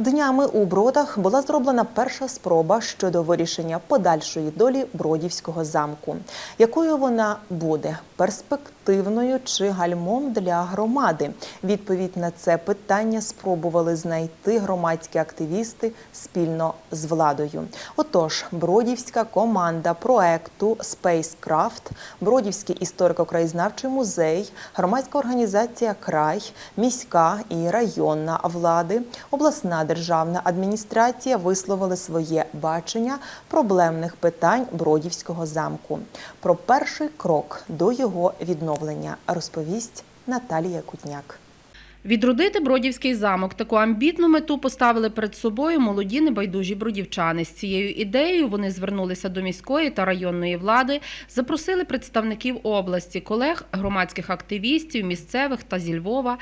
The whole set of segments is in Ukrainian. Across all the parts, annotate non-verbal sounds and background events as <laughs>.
Днями у Бродах була зроблена перша спроба щодо вирішення подальшої долі Бродівського замку. Якою вона буде перспективною чи гальмом для громади? Відповідь на це питання спробували знайти громадські активісти спільно з владою. Отож, Бродівська команда проекту Spacecraft, Бродівський історико-краєзнавчий музей, громадська організація Край, міська і районна влади, обласна державна адміністрація висловили своє бачення проблемних питань Бродівського замку. Про перший крок до його відновлення розповість Наталія Кутняк. Відродити Бродівський замок таку амбітну мету поставили перед собою молоді небайдужі бродівчани. З цією ідеєю вони звернулися до міської та районної влади, запросили представників області, колег, громадських активістів, місцевих та зі Львова.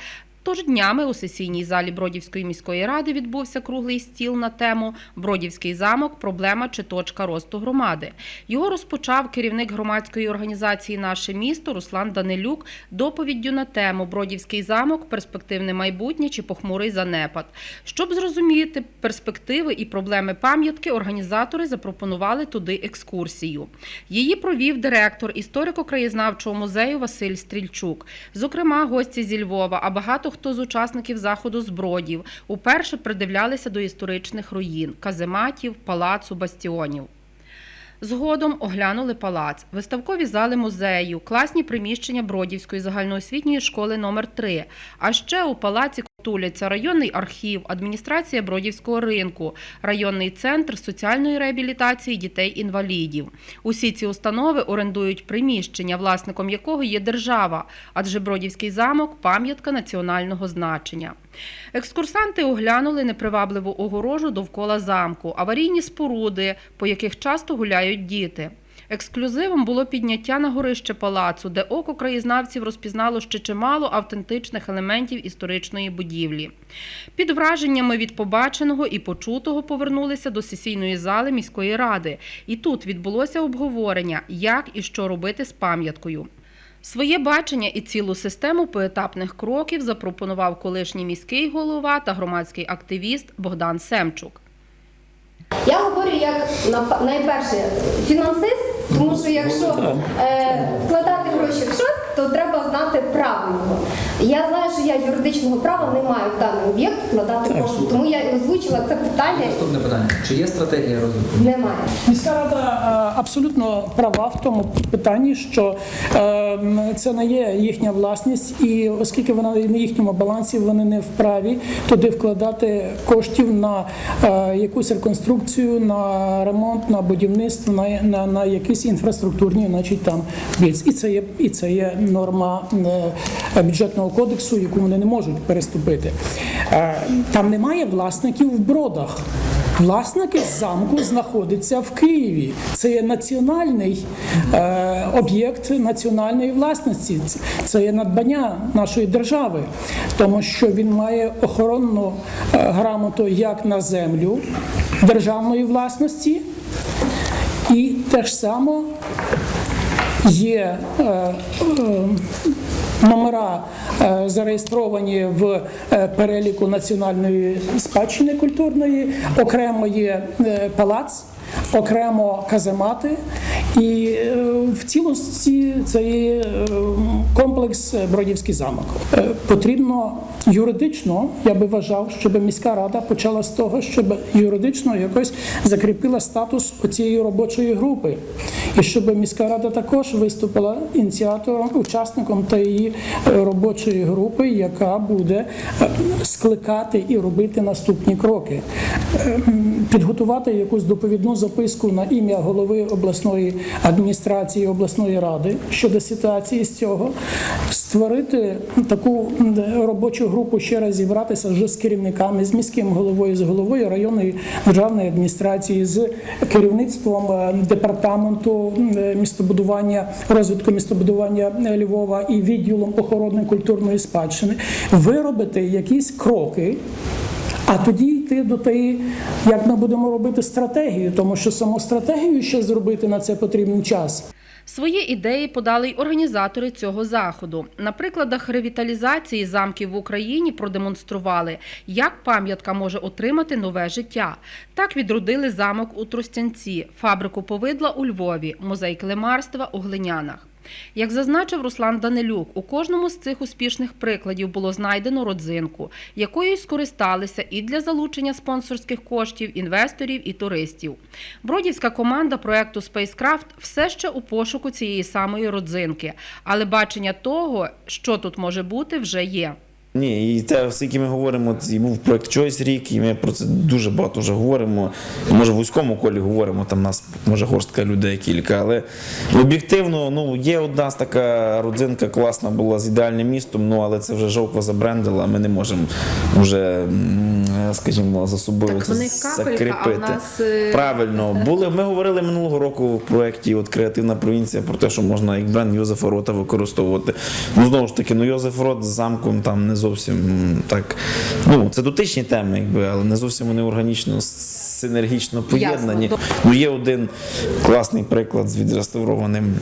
Тож днями у сесійній залі Бродівської міської ради відбувся круглий стіл на тему Бродівський замок проблема чи точка росту громади. Його розпочав керівник громадської організації Наше місто Руслан Данилюк доповіддю на тему Бродівський замок, перспективне майбутнє чи похмурий занепад. Щоб зрозуміти перспективи і проблеми пам'ятки, організатори запропонували туди екскурсію. Її провів директор історико-краєзнавчого музею Василь Стрільчук. Зокрема, гості зі Львова, а багато хто з учасників заходу збродів уперше придивлялися до історичних руїн казематів, палацу, бастіонів. Згодом оглянули палац, виставкові зали музею, класні приміщення Бродівської загальноосвітньої школи номер 3 А ще у палаці туляться районний архів, адміністрація Бродівського ринку, районний центр соціальної реабілітації дітей-інвалідів. Усі ці установи орендують приміщення, власником якого є держава, адже Бродівський замок пам'ятка національного значення. Екскурсанти оглянули непривабливу огорожу довкола замку, аварійні споруди, по яких часто гуляють діти. Ексклюзивом було підняття на горище палацу, де око краєзнавців розпізнало ще чимало автентичних елементів історичної будівлі. Під враженнями від побаченого і почутого повернулися до сесійної зали міської ради. І тут відбулося обговорення, як і що робити з пам'яткою. Своє бачення і цілу систему поетапних кроків запропонував колишній міський голова та громадський активіст Богдан Семчук. Я говорю як на- найперше фінансист, тому що якщо е, вкладати гроші в щось, то треба знати право його. Я знаю, що я юридичного права не маю в даний об'єкт вкладати кошти, тому я і озвучила це питання. Наступне питання. Чи є стратегія розвитку? Немає. Міська рада е, абсолютно права в тому питанні, що е, це не є їхня власність, і оскільки вона на їхньому балансі, вони не вправі туди вкладати коштів на е, якусь реконструкцію, на ремонт, на будівництво, на, на, на якісь інфраструктурні, значить там більш. І це є і це є норма е, бюджетного кодексу, яку вони не можуть переступити. Е, Там немає власників в бродах. Власники замку знаходяться в Києві. Це є національний е, об'єкт національної власності. Це- є надбання нашої держави, тому що він має охоронну е, грамоту як на землю державної власності, і те ж само є е, е, номера е, зареєстровані в переліку національної спадщини культурної, окремо є палац. Окремо каземати, і е, в цілості це є е, комплекс е, Бродівський замок. Потрібно юридично, я би вважав, щоб міська рада почала з того, щоб юридично якось закріпила статус цієї робочої групи, і щоб міська рада також виступила ініціатором, учасником тієї е, робочої групи, яка буде скликати і робити наступні кроки, підготувати якусь доповідну записку на ім'я голови обласної адміністрації обласної ради щодо ситуації з цього, створити таку робочу групу ще раз зібратися вже з керівниками, з міським головою, з головою районної державної адміністрації, з керівництвом е, департаменту е, містобудування, розвитку містобудування е, Львова і відділом охорони культурної спадщини, виробити якісь кроки. А тоді йти до тієї, як ми будемо робити стратегію, тому що саму стратегію ще зробити на це потрібен час. Свої ідеї подали й організатори цього заходу. На прикладах ревіталізації замків в Україні продемонстрували, як пам'ятка може отримати нове життя. Так відродили замок у Тростянці, фабрику повидла у Львові, музей клемарства у Глинянах. Як зазначив Руслан Данилюк, у кожному з цих успішних прикладів було знайдено родзинку, якою скористалися і для залучення спонсорських коштів, інвесторів і туристів. Бродівська команда проекту Spacecraft все ще у пошуку цієї самої родзинки, але бачення того, що тут може бути, вже є. Ні, і те, скільки ми говоримо, це був проект Choice рік, і ми про це дуже багато вже говоримо. Може, в вузькому колі говоримо, там нас може горстка людей кілька. Але об'єктивно, ну є одна така родзинка класна була з ідеальним містом, ну але це вже жовква забрендила. Ми не можемо вже, скажімо, за собою Так це вони капелька, закріпити. а нас, е, Правильно, були. Ми говорили минулого року в проєкті от Креативна провінція про те, що можна як бренд Йозефа Рота використовувати. Ну знову ж таки, ну Йозеф Рот з замком там не зовсім так. Ну це дотичні теми, якби, але не зовсім вони органічно синергічно поєднані. Ясно. Ну є один класний приклад з відреставрованим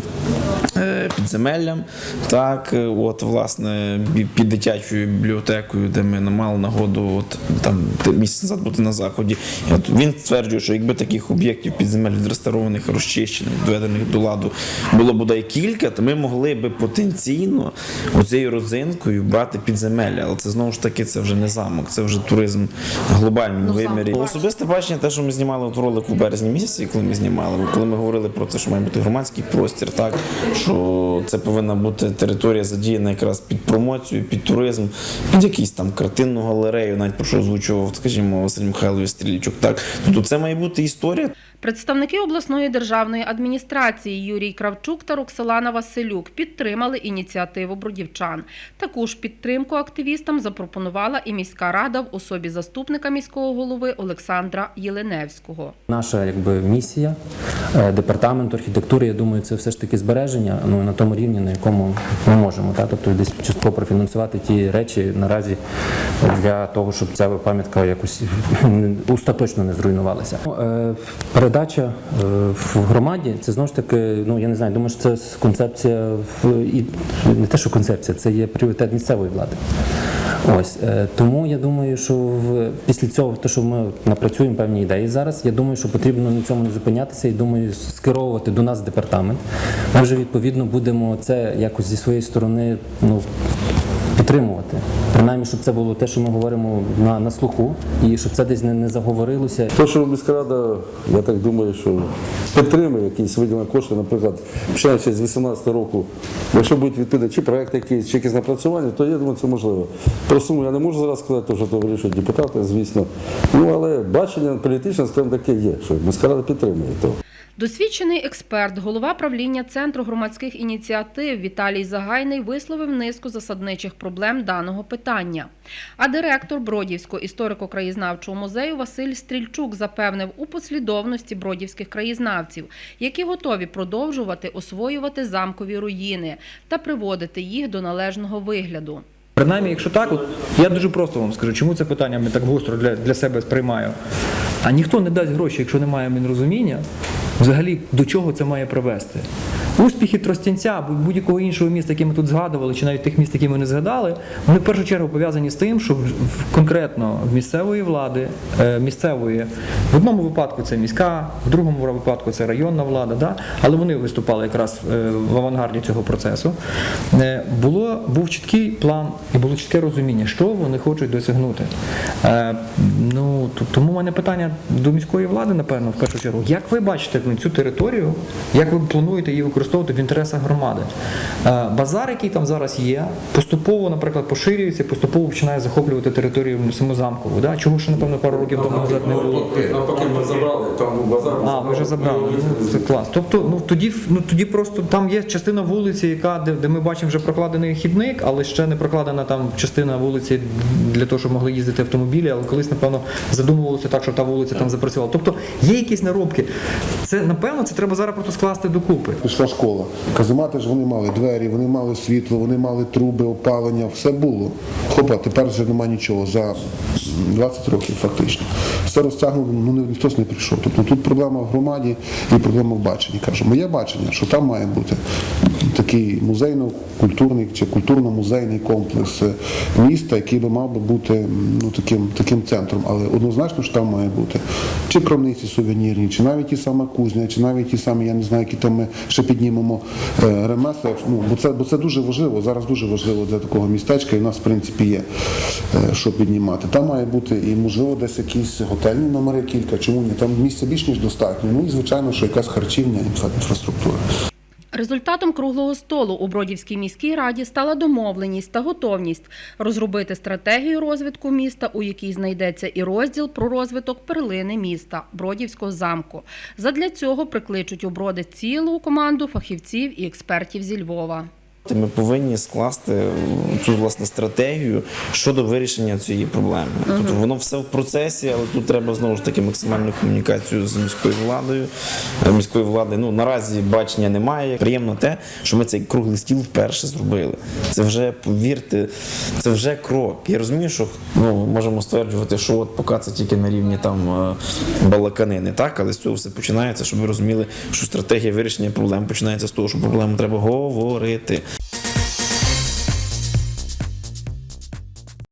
е, підземеллям. Так, е, от власне під дитячою бібліотекою, де ми не мали нагоду, от там місяць назад бути на заході. От він стверджує, що якби таких об'єктів підземель відреставрованих, розчищених, доведених до ладу було бодай кілька, то ми могли би потенційно оцією родзинкою брати підземелля. Але це знову ж таки це вже не замок, це вже туризм в глобальному Ну, вимірі. Особисте бачення, те, що ми знімали от ролик у березні місяці, коли ми знімали, коли ми говорили про те, що має бути громадський простір, так що це повинна бути територія задіяна якраз під промоцію, під туризм, під якісь там картинну галерею, навіть про що озвучував, скажімо, Василь Михайлович Стрільчук. Так, тобто це має бути історія. Представники обласної державної адміністрації Юрій Кравчук та Роксолана Василюк підтримали ініціативу бродівчан. Таку ж підтримку активістам запропонувала і міська рада в особі заступника міського голови Олександра Єленевського. Наша якби місія е, департаменту архітектури, я думаю, це все ж таки збереження ну на тому рівні, на якому ми можемо. Та? Тобто десь частково профінансувати ті речі наразі для того, щоб ця пам'ятка якось <laughs> остаточно не зруйнувалася. Передача е, в громаді це знову ж таки, ну я не знаю, думаю, що це концепція і не те, що концепція, це є пріоритет місцевої влади. Ось е, тому я думаю, що в після цього, те, що ми напрацюємо певні ідеї зараз, я думаю, що потрібно на цьому не зупинятися і думаю, скеровувати до нас департамент. Ми вже відповідно будемо це якось зі своєї сторони ну, підтримувати. Принаймні, щоб це було те, що ми говоримо на, на слуху, і щоб це десь не, не заговорилося. То, що міська рада, я так думаю, що підтримує якісь виділені кошти, наприклад, починаючи з 18 року, якщо будуть відповідати чи проекти якісь, чи якісь напрацювання, то я думаю, це можливо. Про суму я не можу зараз сказати, тому що то вирішують депутати, звісно. Ну але бачення політичне, скажімо, таке є, що міська рада підтримує то. Досвідчений експерт, голова правління Центру громадських ініціатив Віталій Загайний висловив низку засадничих проблем даного питання. А директор Бродівського історико-краєзнавчого музею Василь Стрільчук запевнив у послідовності бродівських краєзнавців, які готові продовжувати освоювати замкові руїни та приводити їх до належного вигляду. Принаймні, якщо так, от я дуже просто вам скажу, чому це питання я так гостро для, для себе сприймаю. А ніхто не дасть гроші, якщо немає розуміння, взагалі до чого це має привести. Успіхи Тростянця або будь-якого іншого міста, яке ми тут згадували, чи навіть тих міст, які ми не згадали, вони в першу чергу пов'язані з тим, що конкретно в місцевої влади, е, місцевої, в одному випадку це міська, в другому випадку це районна влада, да? але вони виступали якраз е, в авангарді цього процесу. Е, Було, був чіткий план і було чітке розуміння, що вони хочуть досягнути. Ну, тому в мене питання до міської влади, напевно, в першу чергу. Як ви бачите ну, цю територію, як ви плануєте її використовувати в інтересах громади? Е, Базар, який там зараз є, поступово, наприклад, поширюється, поступово починає захоплювати територію самозамкову. Да? Чого ще, напевно, пару років тому назад не було? Навпаки, ми забрали, там базар. А, ви вже забрали. Ну, це клас. Тобто, ну тоді, ну тоді просто там є частина вулиці, яка де, де ми бачимо вже прокладений хідник, але ще не прокладена там частина вулиці для того, щоб могли їздити автомобілі. Але колись, напевно, задумувалося так, що та вулиця там запрацювала. Тобто є якісь наробки. Це напевно це треба зараз просто скласти докупи. Пішла школа. Каземати ж вони мали двері, вони мали світло, вони мали труби, опалення, все було. Хопа, тепер вже немає нічого за 20 років фактично. Все розтягнуто, ну ні- ніхто не прийшов. Тобто тут проблема в громаді і проблема в баченні. Кажу, моє бачення, що там має бути такий музейно-культурний чи культурно-музейний комплекс міста, який би мав би бути ну, таким, таким центром. Але однозначно що там має бути чи крамниці сувенірні, чи навіть ті сама кузня, чи навіть ті самі, я не знаю, які там ми ще піднімемо ремесло. Ну, бо, це, бо це дуже важливо, зараз дуже важливо для такого містечка, і в нас, в принципі, є е, що піднімати. Там має бути і, можливо, десь якісь готельні номери кілька, чому ні? Там місця більш ніж достатньо. Ну і звичайно, що якась харчівня, інфра- інфраструктура. Результатом круглого столу у Бродівській міській раді стала домовленість та готовність розробити стратегію розвитку міста, у якій знайдеться і розділ про розвиток перлини міста Бродівського замку. Задля цього прикличуть у Броди цілу команду фахівців і експертів зі Львова. Ми повинні скласти цю власне стратегію щодо вирішення цієї проблеми. Тобто воно все в процесі, але тут треба знову ж таки максимальну комунікацію з міською владою. Е, Міської влади ну наразі бачення немає. Приємно те, що ми цей круглий стіл вперше зробили. Це вже повірте, це вже крок. Я розумію, що ну можемо стверджувати, що от поки це тільки на рівні там е, балаканини, так, але з цього все починається, щоб ви розуміли, що стратегія вирішення проблем починається з того, що проблему треба говорити.